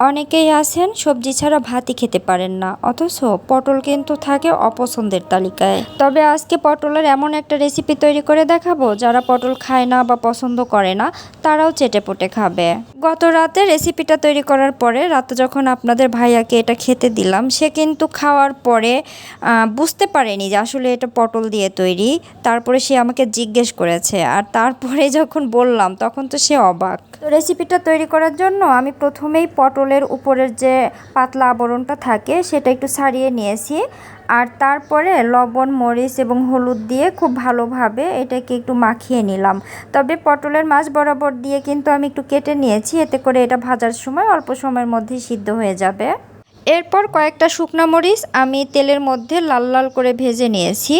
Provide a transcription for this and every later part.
অনেকেই আছেন, সবজি ছাড়া ভাতই খেতে পারেন না, অথচ পটল কিন্তু থাকে অপছন্দের তালিকায়। তবে আজকে পটলের এমন একটা রেসিপি তৈরি করে দেখাবো, যারা পটল খায় না বা পছন্দ করে না, তারাও চেটে পুটে খাবে। গত রাতে রেসিপিটা তৈরি করার পরে, রাতে যখন আপনাদের ভাইয়াকে এটা খেতে দিলাম, সে কিন্তু খাওয়ার পরে বুঝতে পারেনি যে আসলে এটা পটল দিয়ে তৈরি। তারপরে সে আমাকে জিজ্ঞেস করেছে, আর তারপরে যখন বললাম, তখন তো সে অবাক। তো রেসিপিটা তৈরি করার জন্য আমি প্রথমেই পটলের উপরের যে পাতলা আবরণটা থাকে, সেটা একটু ছাড়িয়ে নিয়েছি। আর তারপরে লবণ, মরিচ এবং হলুদ দিয়ে খুব ভালোভাবে এটাকে একটু মাখিয়ে নিলাম। তবে পটলের মাছ বরাবর দিয়ে কিন্তু আমি একটু কেটে নিয়েছি, এতে করে এটা ভাজার সময় অল্প সময়ের মধ্যেই সিদ্ধ হয়ে যাবে। এরপর কয়েকটা শুকনো মরিচ আমি তেলের মধ্যে লাল লাল করে ভেজে নিয়েছি।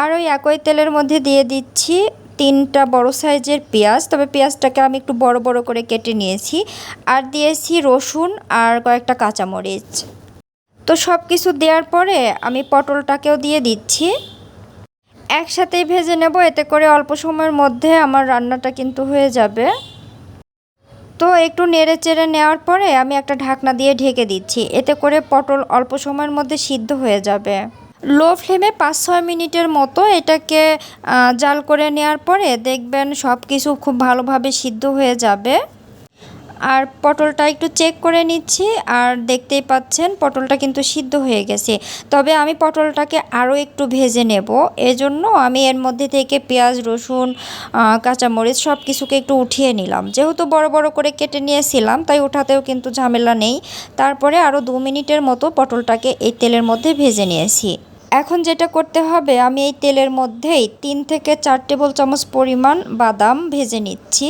আর ওই একই তেলের মধ্যে দিয়ে দিচ্ছি তিনটা বড় সাইজের পেঁয়াজ, তবে পেঁয়াজটাকে আমি একটু বড় বড় করে কেটে নিয়েছি। আর দিয়েছি রসুন আর কয়েকটা কাঁচামরিচ। তো সব কিছু দেওয়ার পরে আমি পটলটাকেও দিয়ে দিচ্ছি। একসাথেই ভেজে নেব, এতে করে অল্প সময়ের মধ্যে আমার রান্নাটা কিন্তু হয়ে যাবে। তো একটু নেড়ে চেড়ে নেওয়ার পরে আমি একটা ঢাকনা দিয়ে ঢেকে দিচ্ছি, এতে করে পটল অল্প সময়ের মধ্যে সিদ্ধ হয়ে যাবে। লো ফ্লেমে পাঁচ ছয় মিনিটের মতো এটাকে জাল করে নেওয়ার পরে দেখবেন সব কিছু খুব ভালোভাবে সিদ্ধ হয়ে যাবে। আর পটলটা একটু চেক করে নিচ্ছি আর দেখতেই পাচ্ছেন পটলটা কিন্তু সিদ্ধ হয়ে গেছে। তবে আমি পটলটাকে আরও একটু ভেজে নেব। এজন্য আমি এর মধ্যে থেকে পেঁয়াজ, রসুন কাঁচামরিচ সব কিছুকে একটু উঠিয়ে নিলাম। যেহেতু বড় বড় করে কেটে নিয়েছিলাম, তাই ওঠাতেও কিন্তু ঝামেলা নেই। তারপরে আরও দু মিনিটের মতো পটলটাকে এই তেলের মধ্যে ভেজে নিয়েছি। এখন যেটা করতে হবে, আমি এই তেলের মধ্যেই তিন থেকে চার টেবিল চামচ পরিমাণ বাদাম ভেজে নিচ্ছি।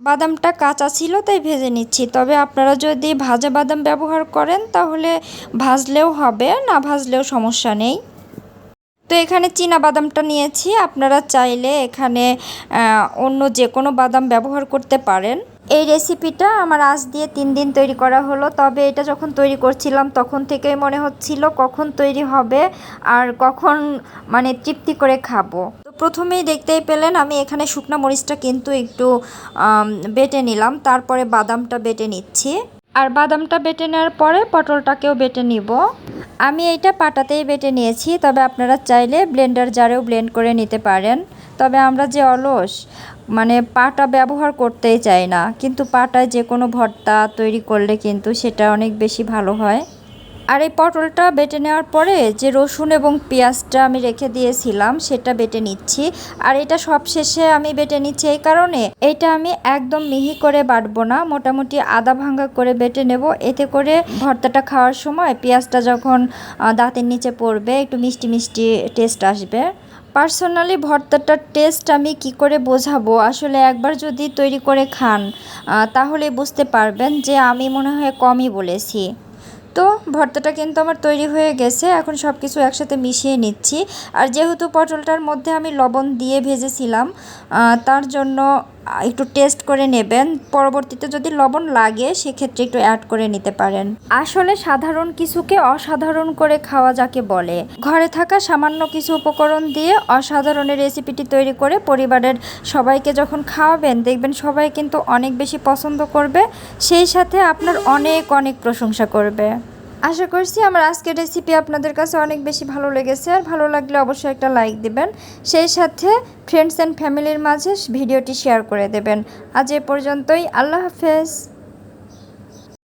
বাদামটা কাঁচা ছিল, তাই ভেজে নিচ্ছি। তবে আপনারা যদি ভাজা বাদাম ব্যবহার করেন, তাহলে ভাজলেও হবে, না ভাজলেও সমস্যা নেই। তো এখানে চীনা বাদামটা নিয়েছি। আপনারা চাইলে এখানে অন্য যে কোনো বাদাম ব্যবহার করতে পারেন। এই রেসিপিটা আমার আজ দিয়ে তিন দিন তৈরি করা হলো। তবে এটা যখন তৈরি করছিলাম, তখন থেকেই মনে হচ্ছিল কখন তৈরি হবে আর কখন মানে তৃপ্তি করে খাব। তো প্রথমেই দেখতেই পেলেন, আমি এখানে শুকনো মরিচটা কিন্তু একটু বেটে নিলাম। তারপরে বাদামটা বেটে নিচ্ছি। আর বাদামটা বেটে নেওয়ার পরে পটলটাকেও বেটে নিব। আমি এইটা পাটাতেই বেটে নিয়েছি, তবে আপনারা চাইলে ব্লেন্ডার জারেও ব্লেন্ড করে নিতে পারেন। তবে আমরা যে অলস মানে পাটা ব্যবহার করতেই চাই না। কিন্তু পাটায় যে কোনো ভর্তা তৈরি করলে কিন্তু সেটা অনেক বেশি ভালো হয়। আর এই পটলটা বেটে নেওয়ার পরে যে রসুন এবং পেঁয়াজটা আমি রেখে দিয়েছিলাম, সেটা বেটে নিচ্ছি। আর এটা সব শেষে আমি বেটে নিচ্ছি এই কারণে এটা আমি একদম মিহি করে বাটবো না, মোটামুটি আদা ভাঙ্গা করে বেটে নেব। এতে করে ভর্তাটা খাওয়ার সময় পেঁয়াজটা যখন দাঁতের নিচে পড়বে, একটু মিষ্টি মিষ্টি টেস্ট আসবে। পার্সোনালি ভর্তাটার টেস্ট আমি কি করে বোঝাবো? আসলে একবার যদি তৈরি করে খান তাহলে বুঝতে পারবেন যে আমি মনে হয় কমই বলেছি। তো ভর্তাটা কিন্তু আমার তৈরি হয়ে গেছে। এখন সব কিছু একসাথে মিশিয়ে নিচ্ছি। আর যেহেতু পটলটার মধ্যে আমি লবণ দিয়ে ভেজেছিলাম তার জন্য একটু টেস্ট করে নেবেন। পরবর্তীতে যদি লবণ লাগে, সেক্ষেত্রে একটু অ্যাড করে নিতে পারেন। আসলে সাধারণ কিছুকে অসাধারণ করে খাওয়া যাকে বলে। ঘরে থাকা সামান্য কিছু উপকরণ দিয়ে অসাধারণের রেসিপিটি তৈরি করে পরিবারের সবাইকে যখন খাওয়াবেন, দেখবেন সবাই কিন্তু অনেক বেশি পছন্দ করবে। সেই সাথে আপনার অনেক অনেক প্রশংসা করবে। আশা করছি আমার আজকের রেসিপি আপনাদের কাছে অনেক বেশি ভালো লেগেছে। আর ভালো লাগলে অবশ্যই একটা লাইক দেবেন। সেই সাথে ফ্রেন্ডস অ্যান্ড ফ্যামিলির মাঝে ভিডিওটি শেয়ার করে দেবেন। আজ এ পর্যন্তই। আল্লাহ হাফেজ।